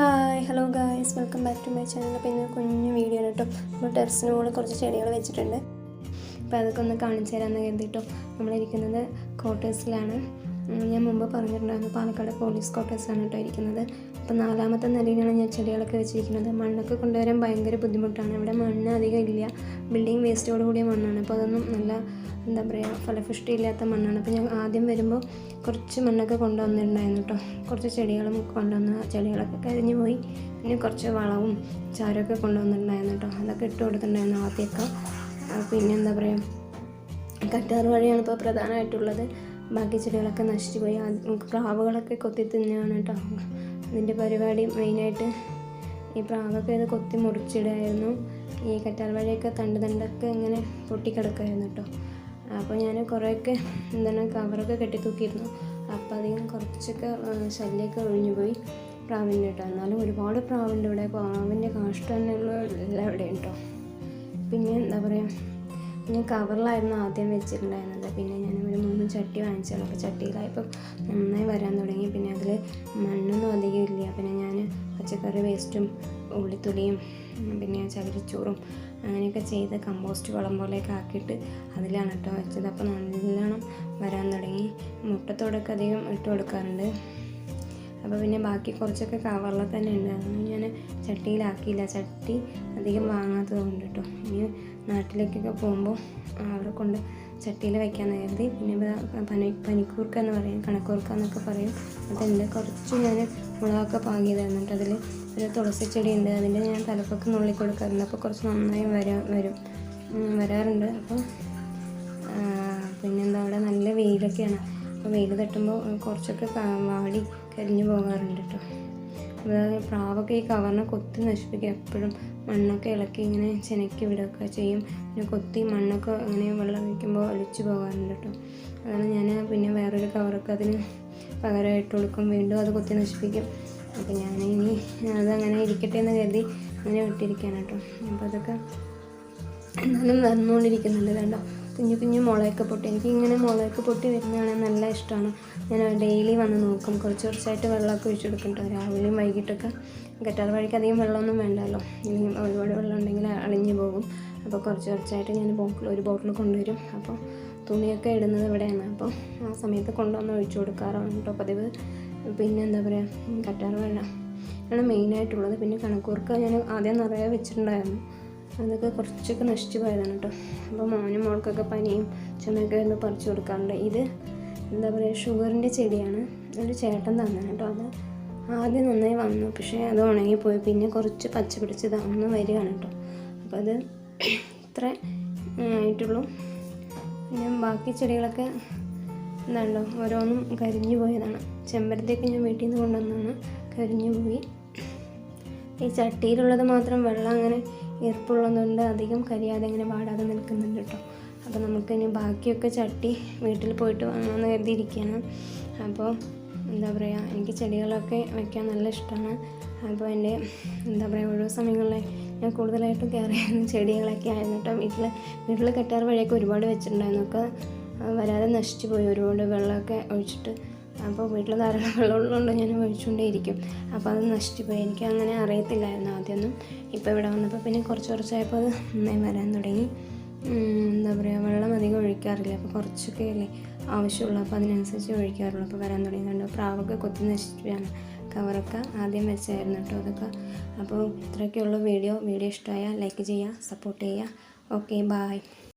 Hi hello guys welcome back to my channel അപ്പോൾ ഇന്ന് കുഞ്ഞു വീഡിയോ ആണ് കേട്ടോ നമ്മൾ ടെറസിന് മുകളിൽ കുറച്ച് ചെടികൾ വെച്ചിട്ടുണ്ട്. അപ്പോൾ അതൊക്കെ ഒന്ന് കാണിച്ചു തരാമെന്ന് കരുതിട്ടോ. നമ്മളിരിക്കുന്നത് ക്വാർട്ടേഴ്സിലാണ് ഞാൻ മുമ്പ് പറഞ്ഞിട്ടുണ്ടായിരുന്നു പാലക്കാട് പോലീസ് ക്വാർട്ടേഴ്സാണ് കേട്ടോ ഇരിക്കുന്നത്. അപ്പോൾ നാലാമത്തെ നിലയിലാണ് ഞാൻ ചെടികളൊക്കെ വെച്ചിരിക്കുന്നത്. മണ്ണൊക്കെ കൊണ്ടുവരാൻ ഭയങ്കര ബുദ്ധിമുട്ടാണ്. ഇവിടെ മണ്ണ് അധികം ഇല്ല. ബിൽഡിംഗ് വേസ്റ്റോട് കൂടിയ മണ്ണാണ്. അപ്പോൾ അതൊന്നും നല്ല എന്താ പറയുക ഫലപുഷ്ടി ഇല്ലാത്ത മണ്ണാണ്. അപ്പോൾ ഞാൻ ആദ്യം വരുമ്പോൾ കുറച്ച് മണ്ണൊക്കെ കൊണ്ടുവന്നിട്ടുണ്ടായിരുന്നു കേട്ടോ കുറച്ച് ചെടികളും കൊണ്ടുവന്ന് ചെടികളൊക്കെ കരിഞ്ഞു പോയി. പിന്നെ കുറച്ച് വളവും ചാരമൊക്കെ കൊണ്ടുവന്നിട്ടുണ്ടായിരുന്നു കേട്ടോ അതൊക്കെ ഇട്ട് കൊടുത്തിട്ടുണ്ടായിരുന്നു ആദ്യമൊക്കെ. പിന്നെ എന്താ പറയുക കറ്റാർ വഴിയാണ് ഇപ്പോൾ പ്രധാനമായിട്ടുള്ളത്. ബാക്കി ചെടികളൊക്കെ നശിച്ചു പോയി. ആ പ്രാവുകളൊക്കെ കൊത്തി തിന്നാണ് കേട്ടോ അതിന്റെ പരിപാടി മെയിനായിട്ട് ഈ പ്രാവൊക്കെ ഇത് കൊത്തി മുറിച്ചിടായിരുന്നു ഈ കറ്റാർ വഴിയൊക്കെ തണ്ട് തണ്ടൊക്കെ ഇങ്ങനെ പൊട്ടിക്കിടക്കുമായിരുന്നു കേട്ടോ അപ്പോൾ ഞാൻ കുറേയൊക്കെ എന്താണ് കവറൊക്കെ കെട്ടിത്തൂക്കിയിരുന്നു അപ്പോൾ അധികം കുറച്ചൊക്കെ ശല്യമൊക്കെ ഒഴിഞ്ഞു പോയി പ്രാവിന്റെ കേട്ടോ. എന്നാലും ഒരുപാട് പ്രാവിന്റെ ഇവിടെ. പ്രാവിന്റെ കാഷ്ടം തന്നെയുള്ള എല്ലാം ഇവിടെ കേട്ടോ പിന്നെ എന്താ പറയുക ഞാൻ കവറിലായിരുന്നു ആദ്യം വെച്ചിട്ടുണ്ടായിരുന്നത്. പിന്നെ ഞാൻ ഒരു മൂന്ന് ചട്ടി വാങ്ങിച്ചാണ് അപ്പോൾ ചട്ടിയിലായപ്പോൾ നന്നായി വരാൻ തുടങ്ങി. പിന്നെ അതിൽ മണ്ണൊന്നും അധികം ഇല്ല. പിന്നെ ഞാൻ പച്ചക്കറി വേസ്റ്റും ഉള്ളിത്തൊലിയും പിന്നെ ചകിരിച്ചോറും അങ്ങനെയൊക്കെ ചെയ്ത് കമ്പോസ്റ്റ് വളം പോലെയൊക്കെ ആക്കിയിട്ട് അതിലാണ് കേട്ടോ വെച്ചത്. അപ്പോൾ നല്ലോണം വരാൻ തുടങ്ങി. മുട്ടത്തോടൊക്കെ അധികം ഇട്ട് കൊടുക്കാറുണ്ട്. അപ്പോൾ പിന്നെ ബാക്കി കുറച്ചൊക്കെ കവറിൽ തന്നെ ഉണ്ട്. അതൊന്നും ഞാൻ ചട്ടിയിലാക്കിയില്ല. ചട്ടി അധികം വാങ്ങാത്തത് കൊണ്ട് കേട്ടോ. ഇനി നാട്ടിലേക്കൊക്കെ പോകുമ്പോൾ അവിടെ കൊണ്ട് ചട്ടിയിൽ വയ്ക്കാമെന്ന് കരുതി. പിന്നെ പനി പനിക്കൂർക്ക എന്ന് പറയും കണക്കൂർക്ക എന്നൊക്കെ പറയും. അതുണ്ട് കുറച്ച് ഞാൻ മുളകൊക്കെ പാകി തരുന്നുണ്ട് അതിൽ ഒരു തുളസി ചെടി ഉണ്ട്. അതിന്റെ ഞാൻ തലപ്പൊക്കെ നുള്ളി കൊടുക്കാറുണ്ട്. അപ്പോൾ കുറച്ച് നന്നായി വരാ വരും. വരാറുണ്ട്. അപ്പോൾ പിന്നെന്താ അവിടെ നല്ല വെയിലൊക്കെയാണ്. അപ്പോൾ വെയിൽ തട്ടുമ്പോൾ കുറച്ചൊക്കെ വാടി കരിഞ്ഞു പോകാറുണ്ട് കേട്ടോ. പ്രാവൊക്കെ ഈ കവറിനെ കൊത്തി നശിപ്പിക്കുക എപ്പോഴും മണ്ണൊക്കെ ഇളക്കി ഇങ്ങനെ ചെനക്കി വിടുകയൊക്കെ ചെയ്യും. പിന്നെ കൊത്തി മണ്ണൊക്കെ അങ്ങനെ വെള്ളം ഒഴിക്കുമ്പോൾ ഒലിച്ചു പോകാറുണ്ട് കേട്ടോ. അതാണ് ഞാൻ പിന്നെ വേറൊരു കവറൊക്കെ അതിന് പകരമായിട്ട് കൊടുക്കും. വീണ്ടും അത് കൊത്തി നശിപ്പിക്കും. അപ്പോൾ ഞാൻ ഇനി അതങ്ങനെ ഇരിക്കട്ടെ എന്ന് കരുതി അങ്ങനെ വിട്ടിരിക്കുകയാണ് കേട്ടോ. അപ്പോൾ അതൊക്കെ എന്നാലും വന്നുകൊണ്ടിരിക്കുന്നുണ്ട് കണ്ടോ. കുഞ്ഞു കുഞ്ഞു മുളയൊക്കെ പൊട്ടി. എനിക്ക് ഇങ്ങനെ പൊട്ടി വരുന്നതാണ് നല്ല ഇഷ്ടമാണ്. ഞാൻ ഡെയിലി വന്ന് നോക്കും. കുറച്ച് കുറച്ചായിട്ട് വെള്ളമൊക്കെ ഒഴിച്ചു കൊടുക്കുന്നുണ്ട് രാവിലെയും വൈകിട്ടൊക്കെ കെട്ടാർ വഴിക്ക് അധികം വെള്ളമൊന്നും വേണ്ടല്ലോ. ഇനി ഒരുപാട് വെള്ളം ഉണ്ടെങ്കിൽ അളിഞ്ഞു പോകും. അപ്പോൾ കുറച്ച് കുറച്ചായിട്ട് ഞാൻ ബോട്ടിൽ ഒരു ബോട്ടിൽ കൊണ്ടുവരും. അപ്പോൾ തുണിയൊക്കെ ഇടുന്നത് ഇവിടെയാണ്. അപ്പോൾ ആ സമയത്ത് കൊണ്ടുവന്ന് ഒഴിച്ചു കൊടുക്കാറാണ് കേട്ടോ പതിവ്. പിന്നെ എന്താ പറയുക കറ്റാർ വെള്ളം. ആണ് മെയിനായിട്ടുള്ളത്. പിന്നെ കണക്കൂർക്ക് ഞാൻ ആദ്യം നിറയെ വെച്ചിട്ടുണ്ടായിരുന്നു. അതൊക്കെ കുറച്ചൊക്കെ നശിച്ചു പോയതാണ് കേട്ടോ. അപ്പോൾ മോനും മോൾക്കൊക്കെ പനിയും ചുമയൊക്കെ വരുമ്പോൾ പറിച്ചു കൊടുക്കാറുണ്ട്. ഇത് എന്താ പറയുക ഷുഗറിന്റെ ചെടിയാണ്. ഒരു ചേട്ടൻ തന്നെ കേട്ടോ അത്. ആദ്യം നന്നായി വന്നു. പക്ഷേ അത് ഉണങ്ങിപ്പോയി. പിന്നെ കുറച്ച് പച്ച പിടിച്ച് തന്നു വരികയാണ് കേട്ടോ. അപ്പോൾ അത് ഇത്ര ആയിട്ടുള്ളൂ. പിന്നെ ബാക്കി ചെടികളൊക്കെ എന്താണ്ടോ ഓരോന്നും കരിഞ്ഞു പോയതാണ്. ചെമ്പരത്തേക്ക് ഞാൻ വീട്ടിൽ നിന്ന് കൊണ്ടുവന്നാണ് കരിഞ്ഞു പോയി. ഈ ചട്ടിയിലുള്ളത് മാത്രം വെള്ളം അങ്ങനെ ഈർപ്പുള്ളതുകൊണ്ട് അധികം കരിയാതെ ഇങ്ങനെ വാടാതെ നിൽക്കുന്നുണ്ട് കേട്ടോ. അപ്പോൾ നമുക്കിനി ബാക്കിയൊക്കെ ചട്ടി വീട്ടിൽ പോയിട്ട് വാങ്ങാമെന്ന് കരുതിയിരിക്കുകയാണ്. അപ്പോൾ എന്താ പറയുക എനിക്ക് ചെടികളൊക്കെ വയ്ക്കാൻ നല്ല ഇഷ്ടമാണ്. അപ്പോൾ എന്റെ എന്താ പറയുക ഒഴിവ് സമയങ്ങളിലെ ഞാൻ കൂടുതലായിട്ടും കെയർ ചെയ്യുന്ന ചെടികളൊക്കെ ആയിരുന്നു കേട്ടോ. വീട്ടിൽ വീട്ടിൽ കെട്ടാറ് വഴിയൊക്കെ ഒരുപാട് വെച്ചിട്ടുണ്ടായിരുന്നു. ഒക്കെ വരാതെ നശിച്ചു പോയി. ഒരുപാട് വെള്ളമൊക്കെ ഒഴിച്ചിട്ട് അപ്പോൾ വീട്ടിൽ ധാരാളം വെള്ളമുള്ളതുകൊണ്ട് ഞാൻ ഒഴിച്ചുകൊണ്ടേയിരിക്കും. അപ്പോൾ അത് നശിച്ചു പോയി എനിക്ക് അങ്ങനെ അറിയത്തില്ലായിരുന്നു ആദ്യമൊന്നും. ഇപ്പോൾ ഇവിടെ വന്നപ്പോൾ പിന്നെ കുറച്ച് കുറച്ചായപ്പോൾ അത് നന്നായി വരാൻ തുടങ്ങി. എന്താ പറയുക വെള്ളം അധികം ഒഴിക്കാറില്ല. അപ്പോൾ കുറച്ചൊക്കെ അല്ലേ ആവശ്യമുള്ളൂ. അപ്പോൾ അതിനനുസരിച്ച് ഒഴിക്കാറുള്ളൂ. അപ്പോൾ വരാൻ തുടങ്ങിയതുകൊണ്ട് പ്രാവൊക്കെ കൊത്തി നശിച്ചാണ് കവറൊക്കെ ആദ്യം വെച്ചായിരുന്നു കേട്ടോ അതൊക്കെ. അപ്പോൾ ഇത്രയൊക്കെയുള്ള വീഡിയോ. വീഡിയോ ഇഷ്ടമായാൽ ലൈക്ക് ചെയ്യുക സപ്പോർട്ട് ചെയ്യുക. Okay bye